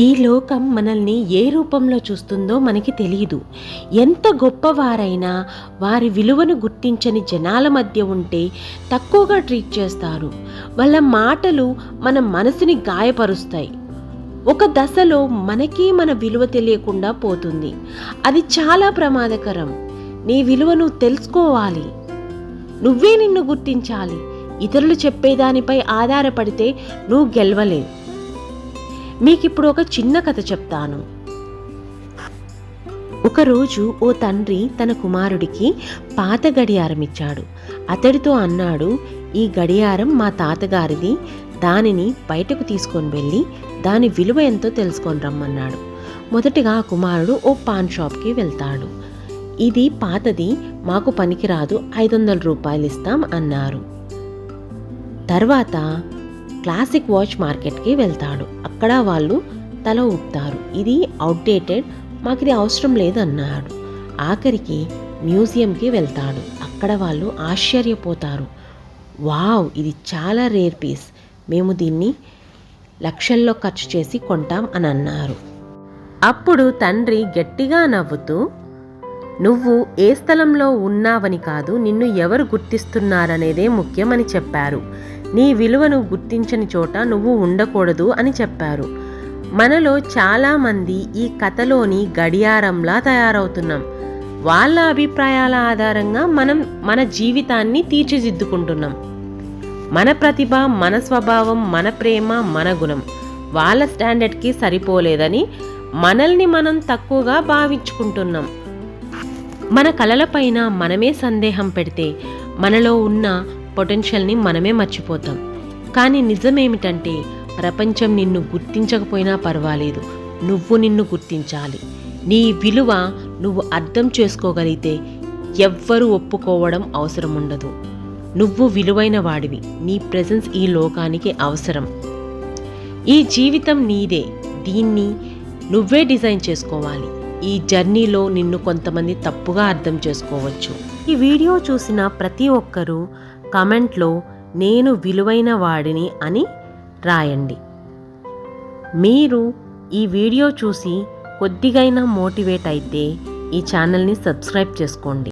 ఈ లోకం మనల్ని ఏ రూపంలో చూస్తుందో మనకి తెలియదు ఎంత గొప్పవారైనా వారి విలువను గుర్తించని జనాల మధ్య ఉంటే తక్కువగా ట్రీట్ చేస్తారు. వాళ్ళ మాటలు మన మనసుని గాయపరుస్తాయి. ఒక దశలో మనకి మన విలువ తెలియకుండా పోతుంది. అది చాలా ప్రమాదకరం. నీ విలువను తెలుసుకోవాలి. నువ్వే నిన్ను గుర్తించాలి. ఇతరులు చెప్పేదానిపై ఆధారపడితే నువ్వు గెలవలేవు. మీకు ఇప్పుడు ఒక చిన్న కథ చెప్తాను. ఒకరోజు ఓ తండ్రి తన కుమారుడికి పాత గడియారం ఇచ్చాడు అతడితో అన్నాడు ఈ గడియారం మా తాతగారిది. దానిని బయటకు తీసుకొని వెళ్ళి దాని విలువ ఎంతో తెలుసుకొని రమ్మన్నాడు. మొదటిగా ఆ కుమారుడు ఓ పాన్ షాప్కి వెళ్తాడు. ఇది పాతది మాకు పనికిరాదు ఐదు వందల రూపాయలు ఇస్తాం అన్నారు. తర్వాత క్లాసిక్ వాచ్ మార్కెట్కి వెళ్తాడు. అక్కడ వాళ్ళు తల ఊపుతారు. ఇది అవుట్డేటెడ్ మాకు ఇది అవసరం లేదన్నాడు. ఆఖరికి మ్యూజియంకి వెళ్తాడు. అక్కడ వాళ్ళు ఆశ్చర్యపోతారు. వావ్ ఇది చాలా రేర్ పీస్. మేము దీన్ని లక్షల్లో ఖర్చు చేసి కొంటాం అని అన్నారు. అప్పుడు తండ్రి గట్టిగా నవ్వుతూ నువ్వు ఏ స్థలంలో ఉన్నావని కాదు నిన్ను ఎవరు గుర్తిస్తున్నారనేదే ముఖ్యమని చెప్పారు. నీ విలువను గుర్తించని చోట నువ్వు ఉండకూడదు అని చెప్పారు. మనలో చాలామంది ఈ కథలోని గడియారంలా తయారవుతున్నాం. వాళ్ళ అభిప్రాయాల ఆధారంగా మనం మన జీవితాన్ని తీర్చిదిద్దుకుంటున్నాం. మన ప్రతిభ మన స్వభావం మన ప్రేమ మన గుణం వాళ్ళ స్టాండర్డ్కి సరిపోలేదని మనల్ని మనం తక్కువగా భావించుకుంటున్నాం. మన కలలపైన మనమే సందేహం పెడితే మనలో ఉన్న పొటెన్షియల్ని మనమే మర్చిపోతాం. కానీ నిజమేమిటంటే ప్రపంచం నిన్ను గుర్తించకపోయినా పర్వాలేదు. నువ్వు నిన్ను గుర్తించాలి. నీ విలువ నువ్వు అర్థం చేసుకోగలిగితే ఎవ్వరూ ఒప్పుకోవడం అవసరం ఉండదు నువ్వు విలువైన వాడివి. నీ ప్రజెన్స్ ఈ లోకానికి అవసరం. ఈ జీవితం నీదే. దీన్ని నువ్వే డిజైన్ చేసుకోవాలి. ఈ జర్నీలో నిన్ను కొంతమంది తప్పుగా అర్థం చేసుకోవచ్చు. ఈ వీడియో చూసిన ప్రతి ఒక్కరూ కమెంట్లో నేను విలువైన వాడిని అని రాయండి. మీరు ఈ వీడియో చూసి కొద్దిగైనా మోటివేట్ అయితే ఈ ఛానల్ని సబ్స్క్రైబ్ చేసుకోండి.